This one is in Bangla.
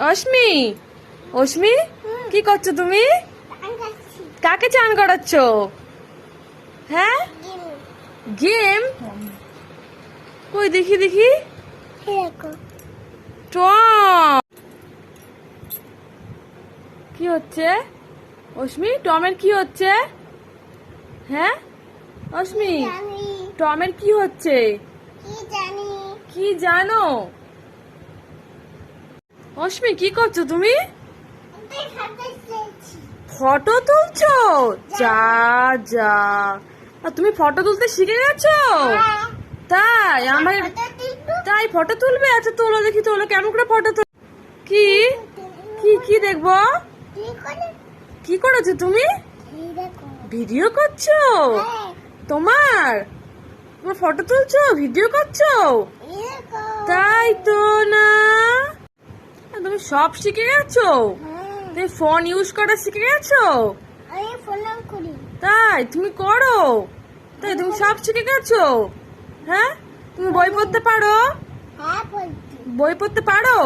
অশ্মি অশ্মি কি করছ তুমি? কাকে চান করাচ্ছ? হ্যাঁ? গেম? কই দেখি দেখি। টম। কি হচ্ছে? অশ্মি টমের কি হচ্ছে? হ্যাঁ? অশ্মি টমের কি হচ্ছে? কি জানো? অশ্মি কি করছ তুমি? ফটো তুলছো। যা। যা তুমি ফটো তুলতে শিখে গেছো? তাই আমার তাই ফটো তুলবে? আচ্ছা তোলো দেখি তোলো কেমন করে ফটো তুল কি? কি কি দেখব? কি করেছ তুমি? ভিডিও করছ? তোমার? তোমার ফটো তুলছো? ভিডিও করছ? তাই তো না। সব শিখে গেছো? তুমি ফোন ইউজ করা শিখে গেছো? তাই? তুমি করো। তাই তুমি সব শিখে গেছো? হ্যাঁ? তুমি বই পড়তে পারো? হ্যাঁ বই পড়তে পারো?